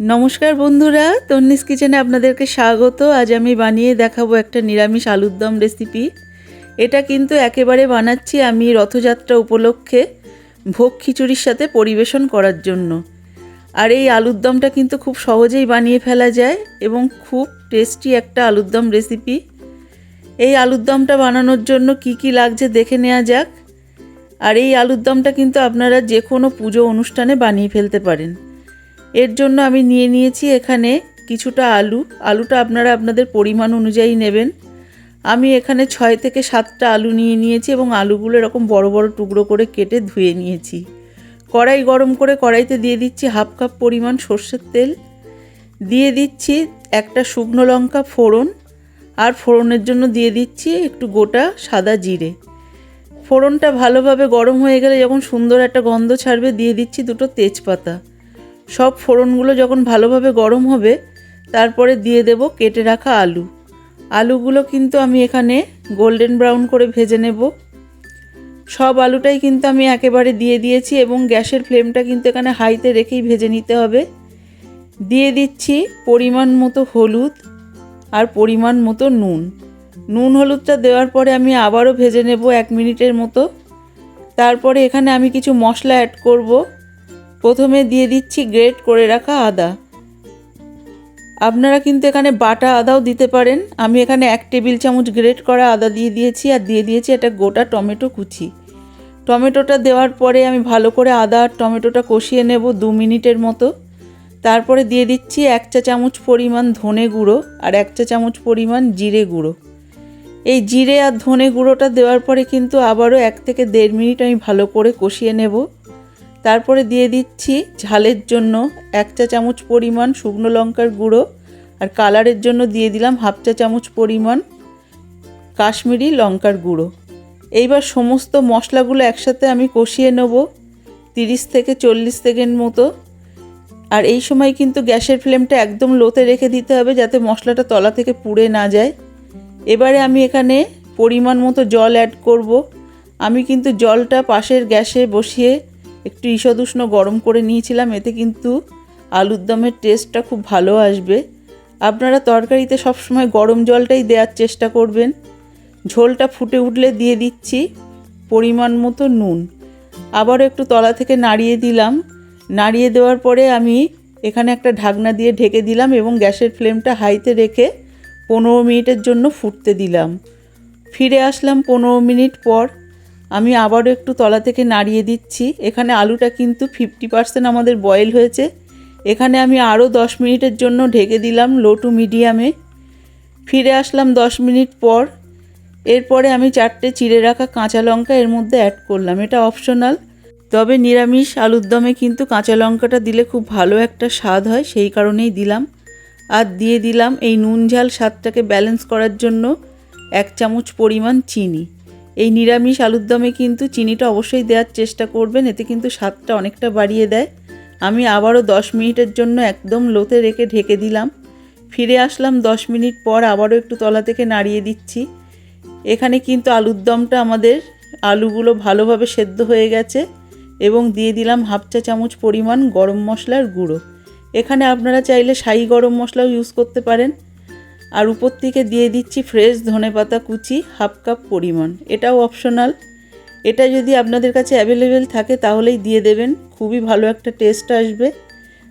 নমস্কার বন্ধুরা, তন্নিস কিচেনে আপনাদেরকে স্বাগত। আজ আমি বানিয়ে দেখাবো একটা নিরামিষ আলুর দম রেসিপি। এটা কিন্তু একেবারে বানাচ্ছি আমি রথযাত্রা উপলক্ষে ভোগ খিচুড়ির সাথে পরিবেশন করার জন্য। আর এই আলুর দমটা কিন্তু খুব সহজেই বানিয়ে ফেলা যায় এবং খুব টেস্টি একটা আলুর দম রেসিপি। এই আলুর দমটা বানানোর জন্য কি কি লাগছে দেখে নেওয়া যাক। আর এই আলুর দমটা কিন্তু আপনারা যে কোনো পুজো অনুষ্ঠানে বানিয়ে ফেলতে পারেন। এর জন্য আমি নিয়ে নিয়েছি এখানে কিছুটা আলু। আলুটা আপনারা আপনাদের পরিমাণ অনুযায়ী নেবেন। আমি এখানে ছয় থেকে সাতটা আলু নিয়ে নিয়েছি এবং আলুগুলো এরকম বড় বড় টুকরো করে কেটে ধুয়ে নিয়েছি। কড়াই গরম করে কড়াইতে দিয়ে দিচ্ছি হাফ কাপ পরিমাণ সর্ষের তেল। দিয়ে দিচ্ছি একটা শুকনো লঙ্কা ফোড়ন আর ফোড়নের জন্য দিয়ে দিচ্ছি একটু গোটা সাদা জিরে। ফোড়নটা ভালোভাবে গরম হয়ে গেলে যখন সুন্দর একটা গন্ধ ছাড়বে, দিয়ে দিচ্ছি দুটো তেজপাতা। সব ফোড়নগুলো যখন ভালোভাবে গরম হবে, তারপরে দিয়ে দেব কেটে রাখা আলু। আলুগুলো কিন্তু আমি এখানে গোল্ডেন ব্রাউন করে ভেজে নেব। সব আলুটাই কিন্তু আমি একেবারে দিয়ে দিয়েছি এবং গ্যাসের ফ্লেমটা কিন্তু এখানে হাইতে রেখেই ভেজে নিতে হবে। দিয়ে দিচ্ছি পরিমাণ মতো হলুদ আর পরিমাণ মতো নুন। নুন হলুদটা দেওয়ার পরে আমি আবারও ভেজে নেব এক মিনিটের মতো। তারপরে এখানে আমি কিছু মশলা অ্যাড করব। প্রথমে দিয়ে দিচ্ছি গ্রেট করে রাখা আদা। আপনারা কিন্তু এখানে বাটা আদাও দিতে পারেন। আমি এখানে এক টেবিল চামচ গ্রেট করা আদা দিয়ে দিয়েছি আর দিয়ে দিয়েছি একটা গোটা টমেটো কুচি। টমেটোটা দেওয়ার পরে আমি ভালো করে আদা আর টমেটোটা কষিয়ে নেব দু মিনিটের মতো। তারপরে দিয়ে দিচ্ছি এক চা চামচ পরিমাণ ধনে গুঁড়ো আর এক চা চামচ পরিমাণ জিরে গুঁড়ো। এই জিরে আর ধনে গুঁড়োটা দেওয়ার পরে কিন্তু আবারও এক থেকে দেড় মিনিট আমি ভালো করে কষিয়ে নেব। তারপরে দিয়ে দিচ্ছি ঝালের জন্য এক চা চামচ পরিমাণ শুকনো লঙ্কার গুঁড়ো আর কালারের জন্য দিয়ে দিলাম হাফ চা চামচ পরিমাণ কাশ্মীরি লঙ্কার গুঁড়ো। এইবার সমস্ত মশলাগুলো একসাথে আমি কষিয়ে নেব তিরিশ থেকে চল্লিশ সেকেন্ড মতো। আর এই সময় কিন্তু গ্যাসের ফ্লেমটা একদম লোতে রেখে দিতে হবে যাতে মশলাটা তলা থেকে পুড়ে না যায়। এবারে আমি এখানে পরিমাণ মতো জল অ্যাড করব। আমি কিন্তু জলটা পাশের গ্যাসে বসিয়ে একটু ঈষদুষ্ণ গরম করে নিয়েছিলাম, এতে কিন্তু আলুর দমের টেস্টটা খুব ভালো আসবে। আপনারা তরকারিতে সবসময় গরম জলটাই দেওয়ার চেষ্টা করবেন। ঝোলটা ফুটে উঠলে দিয়ে দিচ্ছি পরিমাণ মতো নুন। আবারও একটু তলা থেকে নাড়িয়ে দিলাম। নাড়িয়ে দেওয়ার পরে আমি এখানে একটা ঢাকনা দিয়ে ঢেকে দিলাম এবং গ্যাসের ফ্লেমটা হাইতে রেখে পনেরো মিনিটের জন্য ফুটতে দিলাম। ফিরে আসলাম পনেরো মিনিট পর। আমি আবারও একটু তলা থেকে নাড়িয়ে দিচ্ছি। এখানে আলুটা কিন্তু ফিফটি পার্সেন্ট আমাদের বয়েল হয়েছে। এখানে আমি আরও দশ মিনিটের জন্য ঢেকে দিলাম লো টু মিডিয়ামে ফিরে আসলাম দশ মিনিট পর। এরপরে আমি চারটে চিড়ে রাখা কাঁচা লঙ্কা এর মধ্যে অ্যাড করলাম। এটা অপশনাল তবে নিরামিষ আলুর দমে কিন্তু কাঁচা লঙ্কাটা দিলে খুব ভালো একটা স্বাদ হয়, সেই কারণেই দিলাম। আর দিয়ে দিলাম এই নুন ঝাল স্বাদটাকে ব্যালেন্স করার জন্য এক চামচ পরিমাণ চিনি। এই নিরামিষ আলুর দমে কিন্তু চিনিটা অবশ্যই দেওয়ার চেষ্টা করবেন, এতে কিন্তু স্বাদটা অনেকটা বাড়িয়ে দেয়। আমি আবারও দশ মিনিটের জন্য একদম লোতে রেখে ঢেকে দিলাম। ফিরে আসলাম দশ মিনিট পর আবারও একটু তলা থেকে নাড়িয়ে দিচ্ছি। এখানে কিন্তু আলুর দমটা আমাদের আলুগুলো ভালোভাবে সেদ্ধ হয়ে গেছে এবং দিয়ে দিলাম হাফ চা চামচ পরিমাণ গরম মশলার গুঁড়ো। এখানে আপনারা চাইলে শাহি গরম মশলাও ইউজ করতে পারেন। আর উপর থেকে দিয়ে দিচ্ছি ফ্রেশ ধনেপাতা কুচি হাফ কাপ পরিমাণ। এটাও অপশনাল এটা যদি আপনাদের কাছে অ্যাভেলেবেল থাকে, তাহলেই দিয়ে দেবেন। খুবই ভালো একটা টেস্ট আসবে।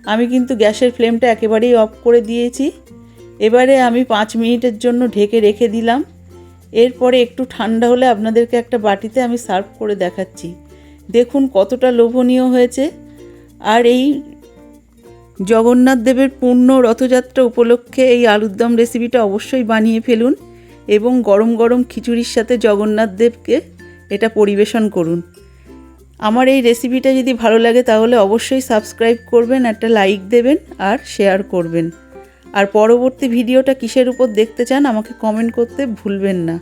আমি কিন্তু গ্যাসের ফ্লেমটা একেবারেই অফ করে দিয়েছি। এবারে আমি পাঁচ মিনিটের জন্য ঢেকে রেখে দিলাম। এরপরে একটু ঠান্ডা হলে আপনাদেরকে একটা বাটিতে আমি সার্ভ করে দেখাচ্ছি। দেখুন কতটা লোভনীয় হয়েছে। আর এই জগন্নাথ দেবের পূর্ণ রথযাত্রা উপলক্ষে এই আলুর দম রেসিপিটা অবশ্যই বানিয়ে ফেলুন এবং গরম গরম খিচুড়ির সাথে জগন্নাথ দেবকে এটা পরিবেশন করুন। আমার এই রেসিপিটা যদি ভালো লাগে তাহলে অবশ্যই সাবস্ক্রাইব করবেন, একটা লাইক দেবেন আর শেয়ার করবেন। আর পরবর্তী ভিডিওটা কিসের উপর দেখতে চান আমাকে কমেন্ট করতে ভুলবেন না।